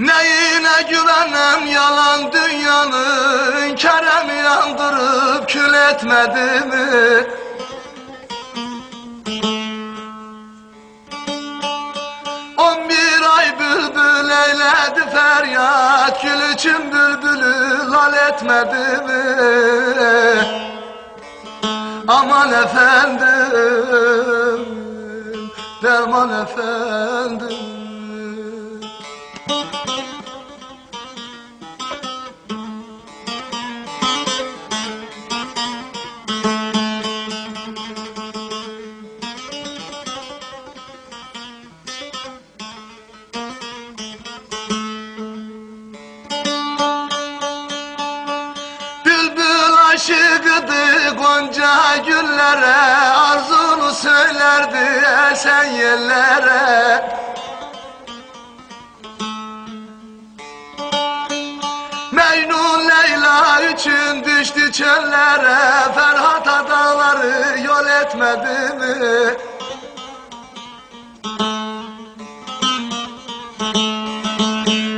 Neyine güvenem yalan dünyanın Kerem yandırıp kül etmedi mi? On bir ay bülbül eyledi feryat Gül için bülbülü lal etmedi mi? Aman efendim Derman efendim gonca güllere Arzunu söylerdi esen yerlere Mecnun Leyla için düştü çöllere Ferhat adaları yol etmedi mi?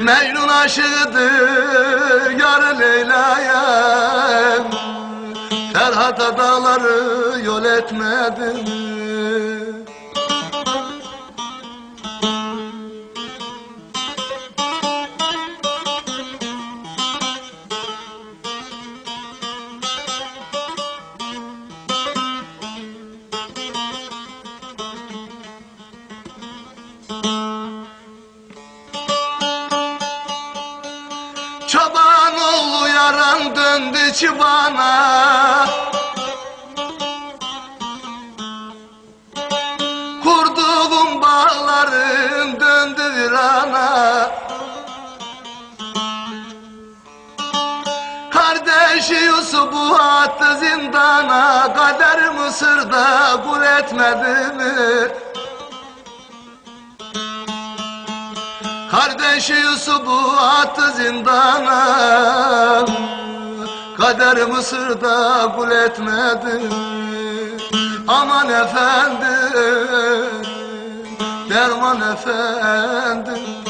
Mecnun aşığıdı yar Leyla'ya Ferhat adaları yol etmedi? Çoban oğlu yaran döndü çibana zindana Kader Mısır'da kul etmedi mi? Kardeşi Yusuf'u attı zindana. Kader Mısır'da kul etmedi Aman efendim Derman efendim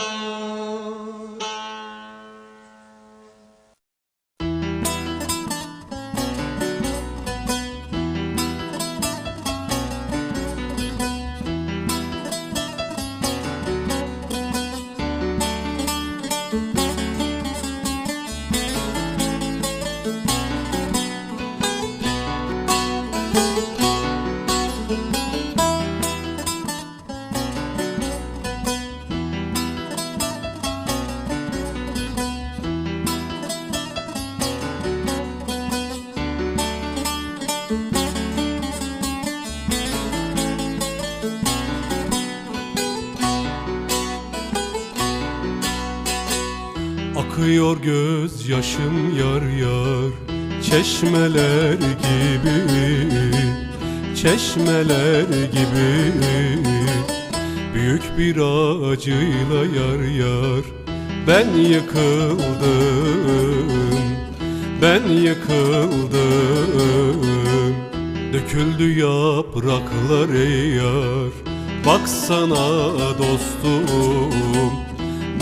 Akıyor gözyaşım yar yar Çeşmeler gibi. Çeşmeler gibi. Büyük bir acıyla yar yar Ben yıkıldım Ben yıkıldım. Döküldü yapraklar ey yar Baksana dostum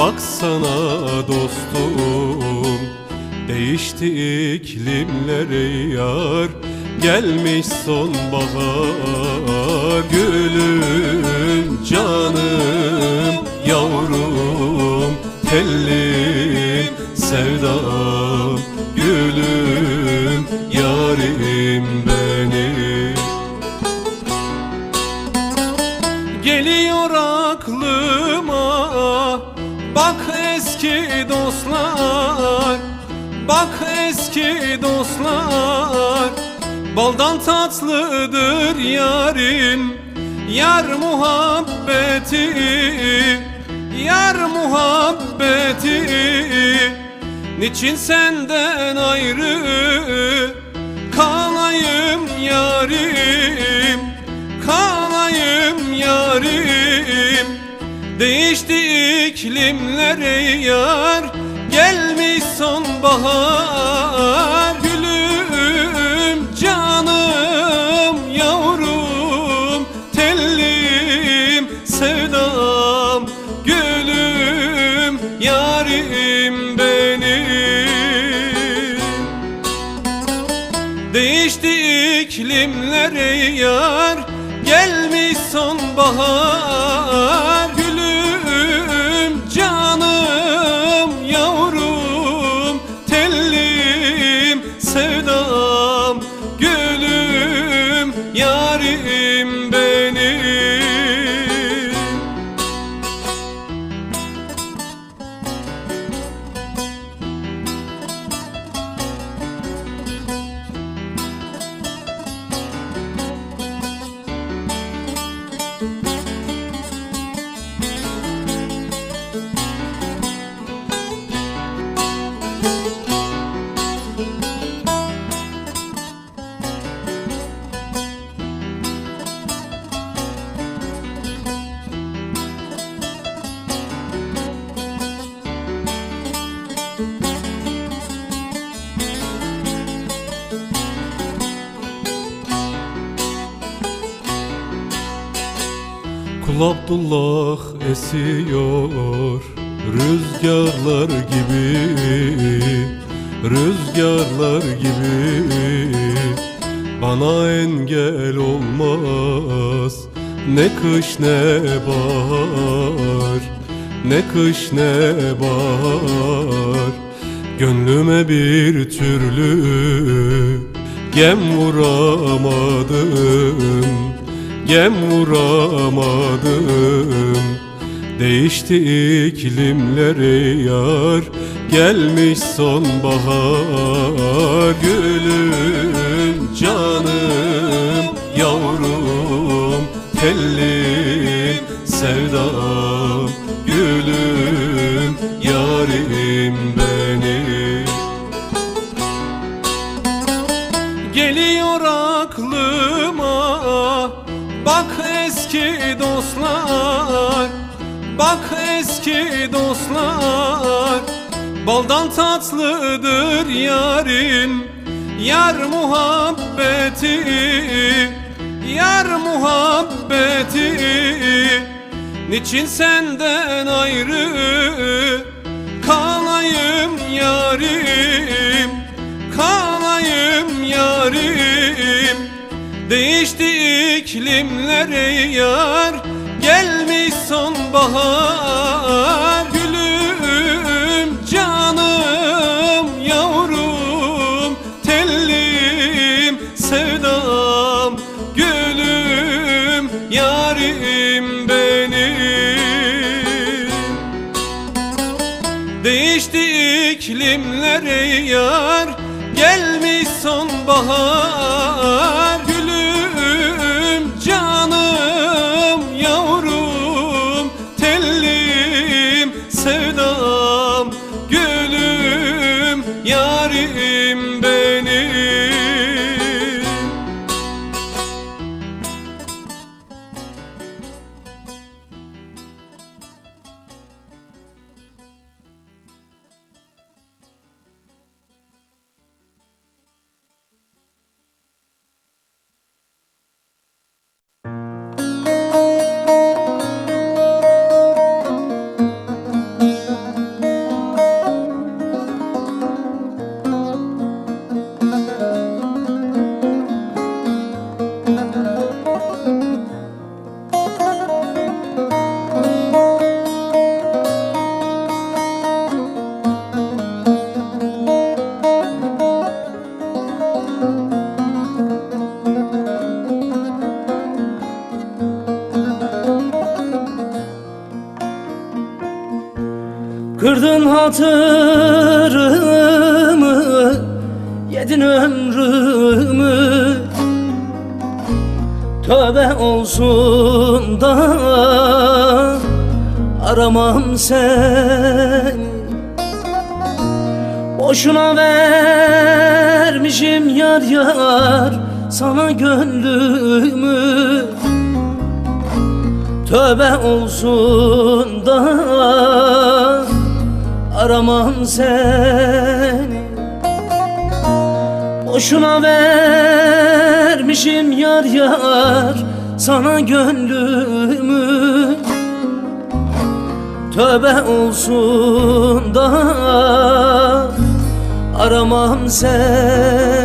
Baksana dostum Değişti iklimler ey yar. Gelmiş sonbahar Gülüm canım Yavrum tellim Sevdam Gülüm yarim benim. Geliyor aklıma Bak eski dostlar Bak eski dostlar. Baldan tatlıdır yarim Yar muhabbeti. Yar muhabbeti. Niçin senden ayrı dilimleri yar Gelmiş sonbahar. Gülüm, canım, yavrum Tellim, sevdam. Gülüm, yarim benim. Değişti iklimleri yar Gelmiş sonbahar. Kul Abdullah esiyor Rüzgarlar gibi Rüzgarlar gibi. Bana engel olmaz Ne kış ne bahar Ne kış ne bahar. Gönlüme bir türlü Gem vuramadım Gem vuramadım. Değişti iklimleri yar. Gelmiş sonbahar. Gülüm canım yavrum Tellim sevdam. Gülüm dostlar Baldan tatlıdır yarim Yar muhabbeti Yar muhabbeti. Niçin senden ayrı Kalayım yarim Kalayım yarim Değişti iklimleri yar Sonbahar Gülüm canım yavrum Tellim sevdam Gülüm yarim benim. Değişti iklimleri yar Gelmiş sonbahar Kırdın hatırımı Yedin ömrümü. Tövbe olsun da Aramam seni. Boşuna vermişim yar yar Sana gönlümü. Tövbe olsun da aramam seni. Boşuna vermişim yar yar sana gönlümü. Tövbe olsun da aramam seni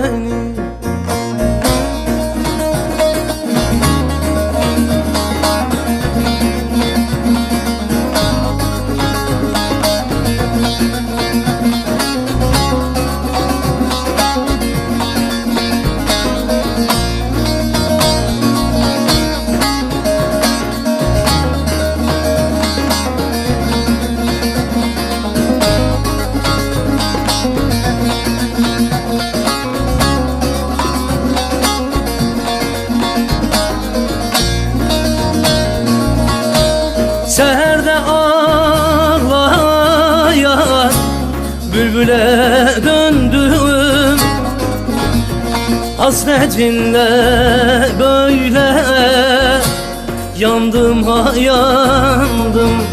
bülbüle döndüm. Hasretinle böyle yandım ha yandım.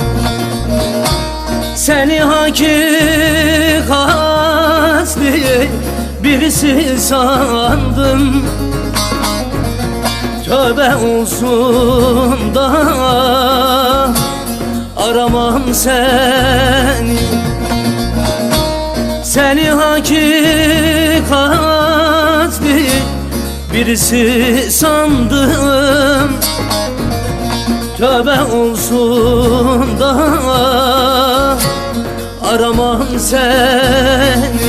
Seni hakikatli birisi sandım. Tövbe olsun da aramam seni Seni hakikatli birisi sandım Tövbe olsun da aramam seni